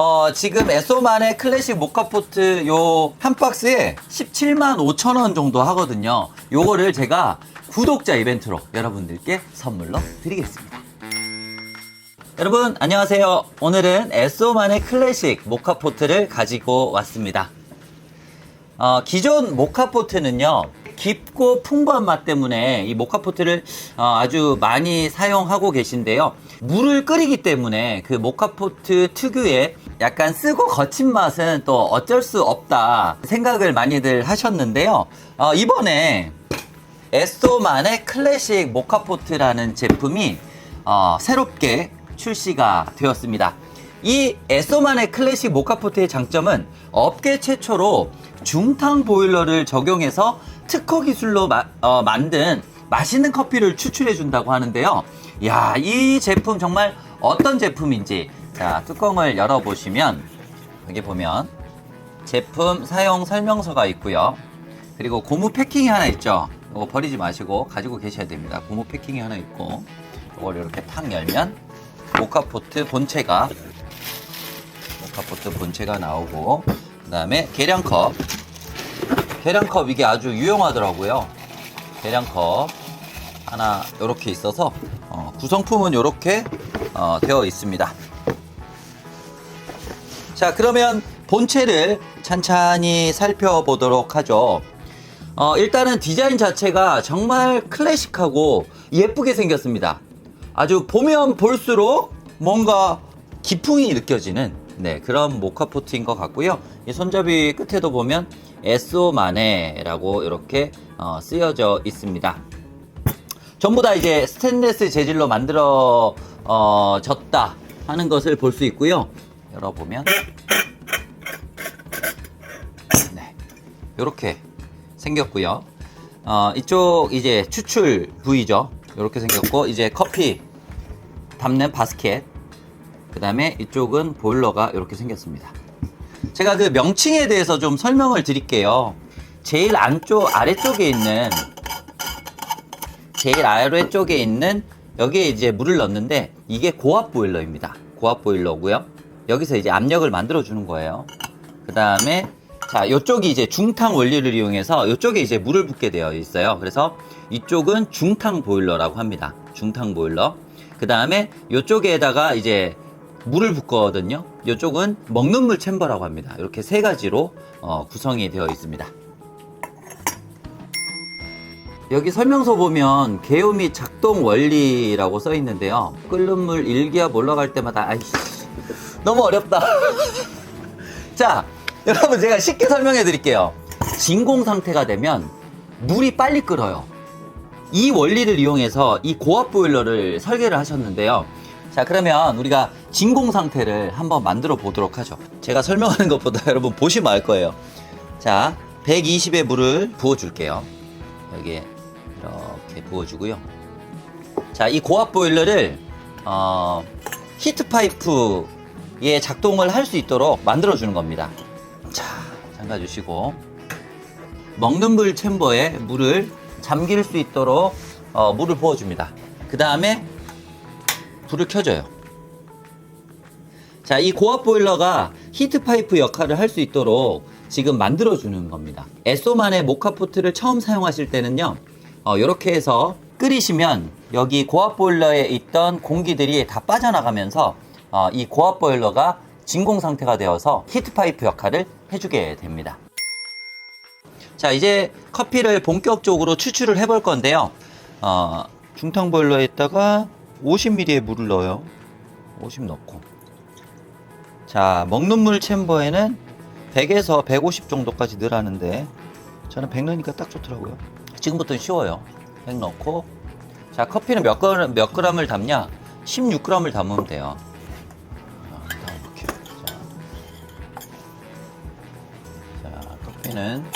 어, 지금 에소만의 클래식 모카포트 요 한 박스에 17만 5천 원 정도 하거든요. 요거를 제가 구독자 이벤트로 여러분들께 선물로 드리겠습니다. 여러분 안녕하세요. 오늘은 에소만의 클래식 모카포트를 가지고 왔습니다. 어, 기존 모카포트는요 깊고 풍부한 맛 때문에 이 모카포트를 어, 아주 많이 사용하고 계신데요 물을 끓이기 때문에 그 모카포트 특유의 약간 쓰고 거친 맛은 또 어쩔 수 없다 생각을 많이들 하셨는데요 어, 이번에 에스토만의 클래식 모카포트라는 제품이 어, 새롭게 출시가 되었습니다. 이 에소만의 클래식 모카포트의 장점은 업계 최초로 중탕 보일러를 적용해서 특허 기술로 마- 어, 만든 맛있는 커피를 추출해 준다고 하는데요. 야, 이 제품 정말 어떤 제품인지 자, 뚜껑을 열어 보시면 여기 보면 제품 사용 설명서가 있고요. 그리고 고무 패킹이 하나 있죠. 이거 버리지 마시고 가지고 계셔야 됩니다. 고무 패킹이 하나 있고 이걸 이렇게 탁 열면 모카포트 본체가 모카포트 본체가 나오고 그 다음에 계량컵 계량컵 이게 아주 유용하더라고요. 계량컵 하나 이렇게 있어서 어, 구성품은 이렇게 어, 되어 있습니다. 자, 그러면 본체를 찬찬히 살펴보도록 하죠. 어, 일단은 디자인 자체가 정말 클래식하고 예쁘게 생겼습니다. 아주 보면 볼수록 뭔가 기풍이 느껴지는 네, 그런 모카 포트인 것 같고요. 이 손잡이 끝에도 보면 에소마네라고 이렇게 어, 쓰여져 있습니다. 전부 다 이제 스테인레스 재질로 만들어 어, 졌다 하는 것을 볼 수 있고요. 열어보면 네, 이렇게 생겼고요. 어, 이쪽 이제 추출 부위죠. 이렇게 생겼고 이제 커피 담는 바스켓. 그 다음에 이쪽은 보일러가 이렇게 생겼습니다. 제가 그 명칭에 대해서 좀 설명을 드릴게요. 제일 안쪽 아래쪽에 있는 제일 아래쪽에 있는 여기에 이제 물을 넣는데 이게 고압 보일러입니다. 고압 보일러고요. 여기서 이제 압력을 만들어 주는 거예요. 그 다음에 자 이쪽이 이제 중탕 원리를 이용해서 이쪽에 이제 물을 붓게 되어 있어요. 그래서 이쪽은 중탕 보일러라고 합니다. 중탕 보일러. 그 다음에 이쪽에다가 이제 물을 붓거든요. 이쪽은 먹는 물 챔버라고 합니다. 이렇게 세 가지로 어, 구성이 되어 있습니다. 여기 설명서 보면 개요 및 작동 원리라고 써 있는데요. 끓는 물 1기압 올라갈 때마다 아이씨 너무 어렵다. 자, 여러분 제가 쉽게 설명해 드릴게요. 진공 상태가 되면 물이 빨리 끓어요. 이 원리를 이용해서 이 고압 보일러를 설계를 하셨는데요. 자, 그러면 우리가 진공 상태를 한번 만들어 보도록 하죠. 제가 설명하는 것보다 여러분 보시면 알 거예요. 자, 120의 물을 부어 줄게요. 여기에 이렇게 부어 주고요. 자, 이 고압 보일러를 어, 히트 파이프 에 작동을 할 수 있도록 만들어 주는 겁니다. 자, 잠가 주시고 먹는 물 챔버에 물을 잠길 수 있도록 어, 물을 부어 줍니다. 그 다음에 불을 켜줘요. 자, 이 고압 보일러가 히트 파이프 역할을 할 수 있도록 지금 만들어 주는 겁니다. 에소만의 모카포트를 처음 사용하실 때는요, 어, 이렇게 해서 끓이시면 여기 고압 보일러에 있던 공기들이 다 빠져나가면서 어, 이 고압 보일러가 진공 상태가 되어서 히트 파이프 역할을 해주게 됩니다. 자, 이제 커피를 본격적으로 추출을 해볼 건데요. 어, 중탕 보일러에다가 50ml의 물을 넣어요. 50 넣고. 자, 먹는 물 챔버에는 100에서 150 정도까지 넣으라는데 저는 100 넣으니까 딱 좋더라고요. 지금부터는 쉬워요. 100 넣고 자, 커피는 몇, 그램, 몇 g을 담냐? 16g을 담으면 돼요. 커피는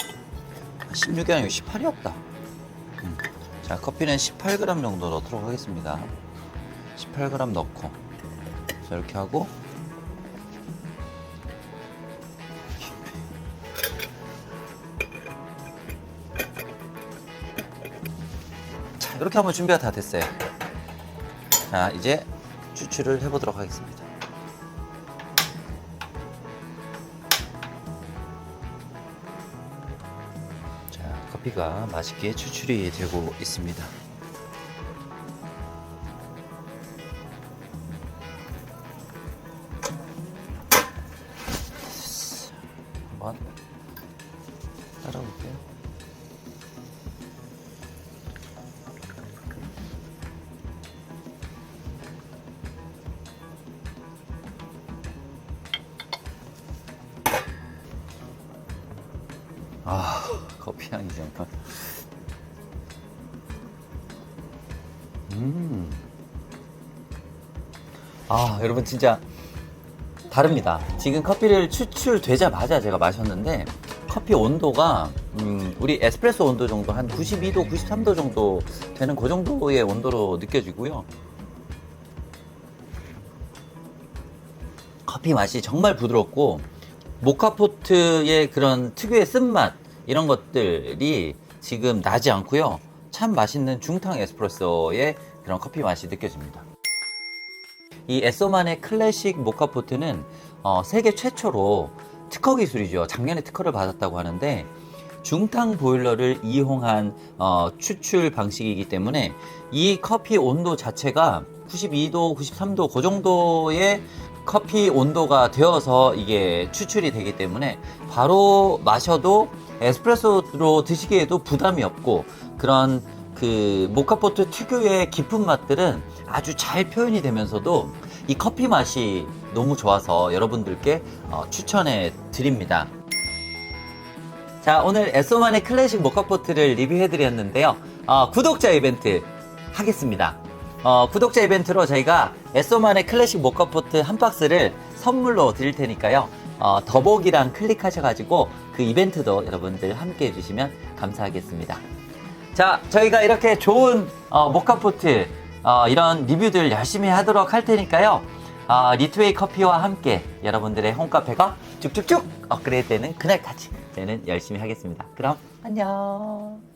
16이 아니고 18이었다. 음. 자, 커피는 18g 정도 넣도록 하겠습니다. 18g 넣고 자, 이렇게 하고 자, 이렇게 하면 준비가 다 됐어요. 자, 이제 추출을 해보도록 하겠습니다. 커피가 맛있게 추출이 되고 있습니다. 향이 정말. 음. 아, 여러분 진짜 다릅니다. 지금 커피를 추출되자마자 제가 마셨는데 커피 온도가 음, 우리 에스프레소 온도 정도 한 92도, 93도 정도 되는 그 정도의 온도로 느껴지고요. 커피 맛이 정말 부드럽고 모카포트의 그런 특유의 쓴맛 이런 것들이 지금 나지 않고요. 참 맛있는 중탕 에스프레소의 그런 커피 맛이 느껴집니다. 이 에소만의 클래식 모카포트는 어, 세계 최초로 특허 기술이죠. 작년에 특허를 받았다고 하는데 중탕 보일러를 이용한 어, 추출 방식이기 때문에 이 커피 온도 자체가 92도, 93도 그 정도의 커피 온도가 되어서 이게 추출이 되기 때문에 바로 마셔도 에스프레소로 드시기에도 부담이 없고 그런 그 모카포트 특유의 깊은 맛들은 아주 잘 표현이 되면서도 이 커피 맛이 너무 좋아서 여러분들께 어, 추천해 드립니다. 자, 오늘 에소만의 클래식 모카포트를 리뷰해 드렸는데요. 어, 구독자 이벤트 하겠습니다. 어, 구독자 이벤트로 저희가 에소만의 클래식 모카포트 한 박스를 선물로 드릴 테니까요. 어, 더보기랑 클릭하셔가지고 그 이벤트도 여러분들 함께 해주시면 감사하겠습니다. 자, 저희가 이렇게 좋은 어, 모카포트 어, 이런 리뷰들 열심히 하도록 할 테니까요. 어, 리트웨이 커피와 함께 여러분들의 홈카페가 쭉쭉쭉 업그레이드 되는 그날까지 저는 열심히 하겠습니다. 그럼 안녕.